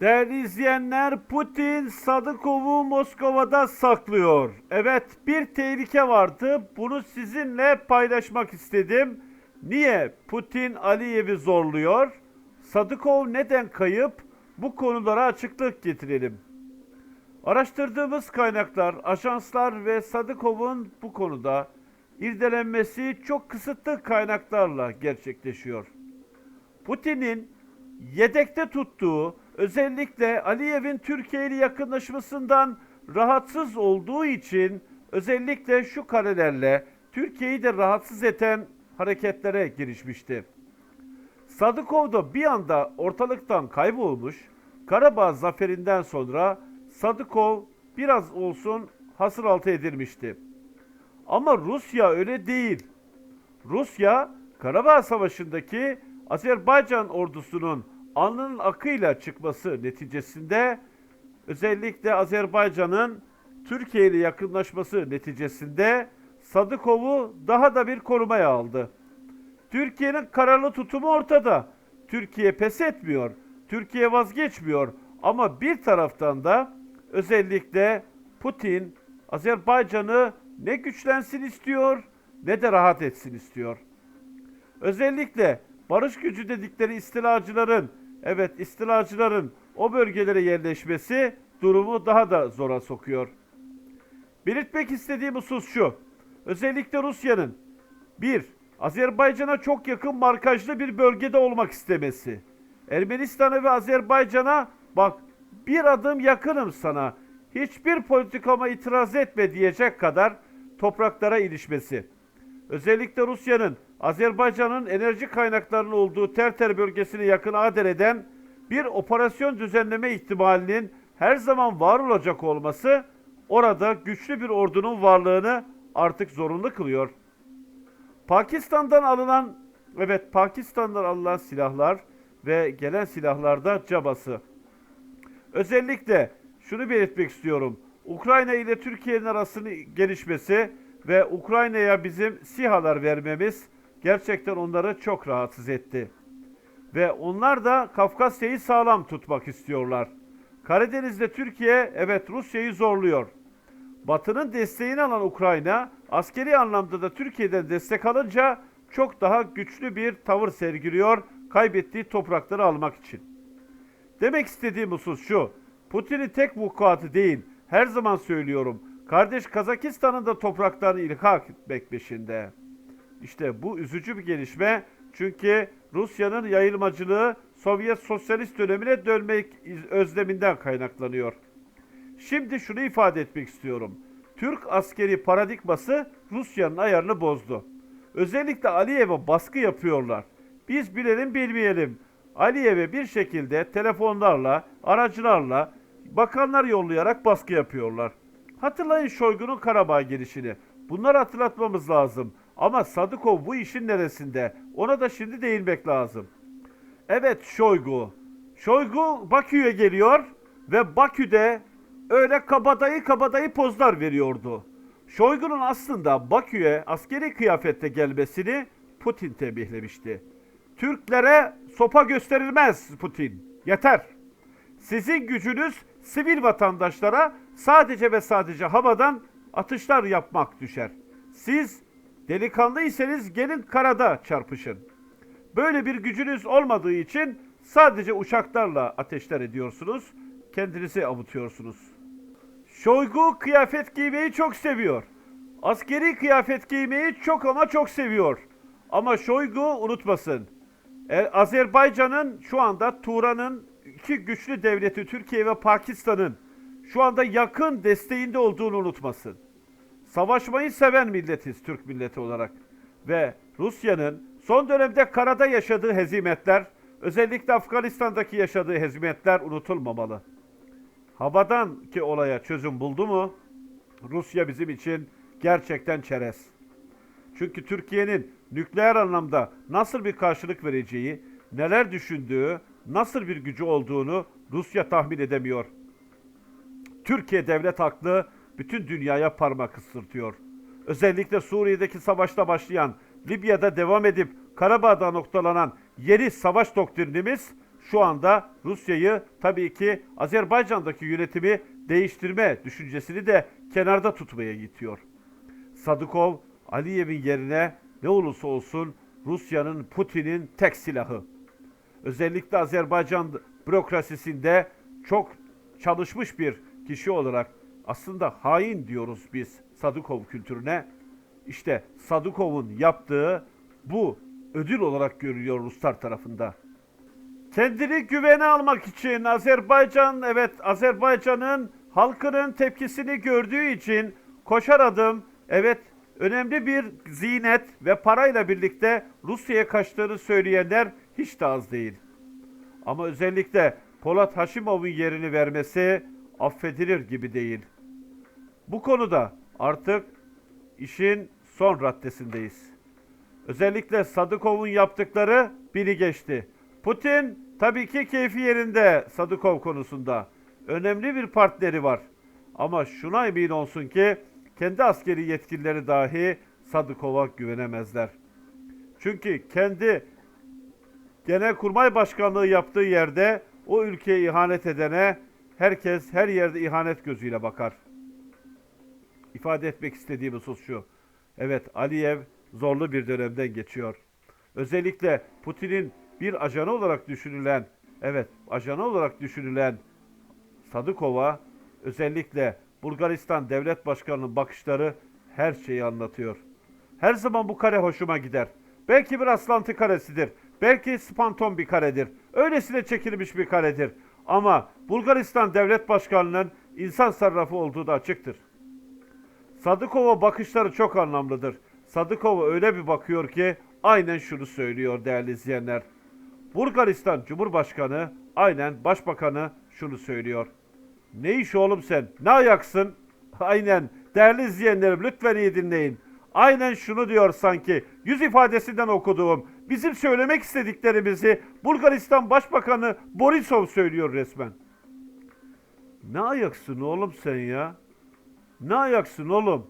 Değerli izleyenler, Putin Sadıkov'u Moskova'da saklıyor. Evet, bir tehlike vardı. Bunu sizinle paylaşmak istedim. Niye Putin Aliyev'i zorluyor? Sadıkov neden kayıp? Bu konulara açıklık getirelim. Araştırdığımız kaynaklar, ajanslar ve Sadıkov'un bu konuda irdelenmesi çok kısıtlı kaynaklarla gerçekleşiyor. Putin'in yedekte tuttuğu özellikle Aliyev'in Türkiye ile yakınlaşmasından rahatsız olduğu için özellikle şu karelerle Türkiye'yi de rahatsız eden hareketlere girişmişti. Sadıkov da bir anda ortalıktan kaybolmuş. Karabağ zaferinden sonra Sadıkov biraz olsun hasır altı edilmişti. Ama Rusya öyle değil. Rusya Karabağ Savaşı'ndaki Azerbaycan ordusunun alnının akıyla çıkması neticesinde özellikle Azerbaycan'ın Türkiye ile yakınlaşması neticesinde Sadıkov'u daha da bir korumaya aldı. Türkiye'nin kararlı tutumu ortada. Türkiye pes etmiyor. Türkiye vazgeçmiyor. Ama bir taraftan da özellikle Putin Azerbaycan'ı ne güçlensin istiyor ne de rahat etsin istiyor. Özellikle barış gücü dedikleri istilacıların, evet istilacıların o bölgelere yerleşmesi durumu daha da zora sokuyor. Belirtmek istediğim husus şu. Özellikle Rusya'nın bir, Azerbaycan'a çok yakın markajlı bir bölgede olmak istemesi. Ermenistan'a ve Azerbaycan'a bak bir adım yakınım sana. Hiçbir politikama itiraz etme diyecek kadar topraklara ilişmesi. Özellikle Rusya'nın Azerbaycan'ın enerji kaynaklarının olduğu Terter bölgesine yakın Adere'den bir operasyon düzenleme ihtimalinin her zaman var olacak olması orada güçlü bir ordunun varlığını artık zorunlu kılıyor. Pakistan'dan alınan evet Pakistan'dan alınan silahlar ve gelen silahlarda cabası. Özellikle şunu belirtmek istiyorum. Ukrayna ile Türkiye'nin arasının gelişmesi ve Ukrayna'ya bizim SİHA'lar vermemiz gerçekten onları çok rahatsız etti. Ve onlar da Kafkasya'yı sağlam tutmak istiyorlar. Karadeniz'de Türkiye evet Rusya'yı zorluyor. Batı'nın desteğini alan Ukrayna askeri anlamda da Türkiye'den destek alınca çok daha güçlü bir tavır sergiliyor kaybettiği toprakları almak için. Demek istediğim husus şu. Putin'in tek vukuatı değil. Her zaman söylüyorum. Kardeş Kazakistan'ın da topraklarını ilhak etmek peşinde. İşte bu üzücü bir gelişme. Çünkü Rusya'nın yayılmacılığı Sovyet sosyalist dönemine dönmek özleminden kaynaklanıyor. Şimdi şunu ifade etmek istiyorum. Türk askeri paradigması Rusya'nın ayarını bozdu. Özellikle Aliyev'e baskı yapıyorlar. Biz bilelim bilmeyelim. Aliyev'e bir şekilde telefonlarla, aracılarla, bakanlar yollayarak baskı yapıyorlar. Hatırlayın Şoygu'nun Karabağ girişini. Bunları hatırlatmamız lazım. Ama Sadıkov bu işin neresinde? Ona da şimdi değinmek lazım. Evet Şoygu. Şoygu Bakü'ye geliyor ve Bakü'de öyle kabadayı kabadayı pozlar veriyordu. Şoygu'nun aslında Bakü'ye askeri kıyafette gelmesini Putin tembihlemişti. Türklere sopa gösterilmez Putin. Yeter. Sizin gücünüz sivil vatandaşlara sadece ve sadece havadan atışlar yapmak düşer. Siz delikanlıysanız gelin karada çarpışın. Böyle bir gücünüz olmadığı için sadece uçaklarla ateşler ediyorsunuz, kendinizi avutuyorsunuz. Şoygu kıyafet giymeyi çok seviyor. Askeri kıyafet giymeyi çok ama çok seviyor. Ama Şoygu unutmasın. E, Azerbaycan'ın şu anda Turan'ın iki güçlü devleti Türkiye ve Pakistan'ın şu anda yakın desteğinde olduğunu unutmasın. Savaşmayı seven milletiz Türk milleti olarak. Ve Rusya'nın son dönemde karada yaşadığı hezimetler, özellikle Afganistan'daki yaşadığı hezimetler unutulmamalı. Havadan ki olaya çözüm buldu mu Rusya bizim için gerçekten çerez. Çünkü Türkiye'nin nükleer anlamda nasıl bir karşılık vereceği, neler düşündüğü, nasıl bir gücü olduğunu Rusya tahmin edemiyor. Türkiye devlet haklı bütün dünyaya parmak ısırtıyor. Özellikle Suriye'deki savaşta başlayan, Libya'da devam edip Karabağ'da noktalanan yeni savaş doktrinimiz şu anda Rusya'yı tabii ki Azerbaycan'daki yönetimi değiştirme düşüncesini de kenarda tutmaya gidiyor. Sadıkov, Aliyev'in yerine ne olursa olsun Rusya'nın, Putin'in tek silahı. Özellikle Azerbaycan bürokrasisinde çok çalışmış bir kişi olarak aslında hain diyoruz biz Sadıkov kültürüne. İşte Sadıkov'un yaptığı bu ödül olarak görülüyor Ruslar tarafında. Kendini güvene almak için Azerbaycan, evet Azerbaycan'ın halkının tepkisini gördüğü için koşar adım, evet önemli bir zinet ve parayla birlikte Rusya'ya kaçtığını söyleyenler hiç de az değil. Ama özellikle Polat Haşimov'un yerini vermesi affedilir gibi değil. Bu konuda artık işin son raddesindeyiz. Özellikle Sadıkov'un yaptıkları biri geçti. Putin tabii ki keyfi yerinde Sadıkov konusunda. Önemli bir partneri var. Ama şuna emin olsun ki kendi askeri yetkilileri dahi Sadıkov'a güvenemezler. Çünkü kendi Genelkurmay Başkanlığı yaptığı yerde o ülkeye ihanet edene herkes her yerde ihanet gözüyle bakar. İfade etmek istediğim husus şu. Evet Aliyev zorlu bir dönemden geçiyor. Özellikle Putin'in bir ajanı olarak düşünülen, evet ajanı olarak düşünülen Sadıkova özellikle Bulgaristan Devlet Başkanı'nın bakışları her şeyi anlatıyor. Her zaman bu kare hoşuma gider. Belki bir aslantı karesidir. Belki spanton bir karedir. Öylesine çekilmiş bir karedir. Ama Bulgaristan Devlet Başkanı'nın insan sarrafı olduğu da açıktır. Sadıkova bakışları çok anlamlıdır. Sadıkova öyle bir bakıyor ki aynen şunu söylüyor değerli izleyenler. Bulgaristan Cumhurbaşkanı aynen Başbakanı şunu söylüyor. Ne iş oğlum sen? Ne ayaksın? Aynen. Değerli izleyenlerim lütfen iyi dinleyin. Aynen şunu diyor sanki. Yüz ifadesinden okuduğum. Bizim söylemek istediklerimizi Bulgaristan Başbakanı Borisov söylüyor resmen. Ne ayaksın oğlum sen ya? Ne ayaksın oğlum?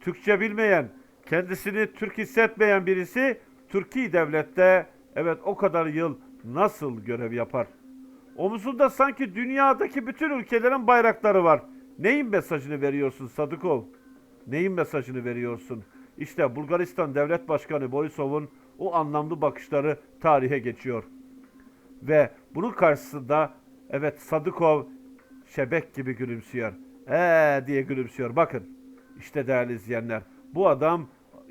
Türkçe bilmeyen, kendisini Türk hissetmeyen birisi Türkiye devlette evet o kadar yıl nasıl görev yapar? Omuzunda sanki dünyadaki bütün ülkelerin bayrakları var. Neyin mesajını veriyorsun Sadıkov? Neyin mesajını veriyorsun? İşte Bulgaristan Devlet Başkanı Borisov'un o anlamlı bakışları tarihe geçiyor. Ve bunun karşısında evet Sadıkov şebek gibi gülümsüyor. Ee diye gülümsüyor. Bakın işte değerli izleyenler bu adam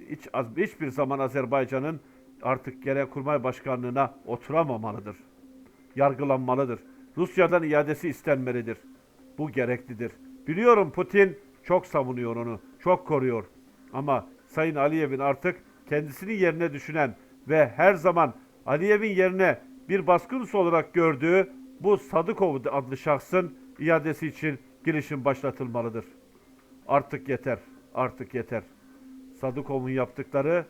hiç, hiçbir zaman Azerbaycan'ın artık Genelkurmay Başkanlığına oturamamalıdır. Yargılanmalıdır. Rusya'dan iadesi istenmelidir. Bu gereklidir. Biliyorum Putin çok savunuyor onu, çok koruyor. Ama Sayın Aliyev'in artık kendisinin yerine düşünen ve her zaman Aliyev'in yerine bir baskıncı olarak gördüğü bu Sadıkov adlı şahsın iadesi için girişim başlatılmalıdır. Artık yeter, artık yeter. Sadıkov'un yaptıkları,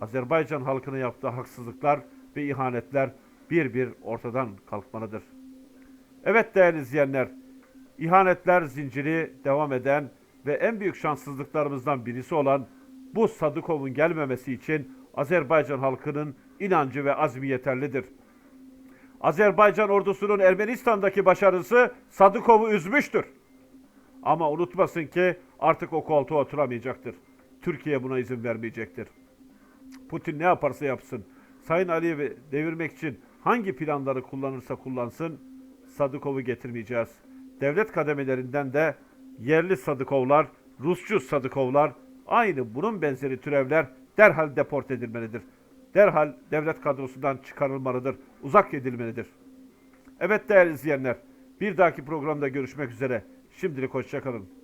Azerbaycan halkına yaptığı haksızlıklar ve ihanetler bir bir ortadan kalkmalıdır. Evet değerli izleyenler, ihanetler zinciri devam eden ve en büyük şanssızlıklarımızdan birisi olan bu Sadıkov'un gelmemesi için Azerbaycan halkının inancı ve azmi yeterlidir. Azerbaycan ordusunun Ermenistan'daki başarısı Sadıkov'u üzmüştür. Ama unutmasın ki artık o koltuğa oturamayacaktır. Türkiye buna izin vermeyecektir. Putin ne yaparsa yapsın, Sayın Aliyev'i devirmek için hangi planları kullanırsa kullansın, Sadıkov'u getirmeyeceğiz. Devlet kademelerinden de yerli Sadıkovlar, Rusçu Sadıkovlar, aynı bunun benzeri türevler derhal deport edilmelidir. Derhal devlet kadrosundan çıkarılmalıdır, uzak edilmelidir. Evet değerli izleyenler, bir dahaki programda görüşmek üzere. Şimdilik hoşçakalın.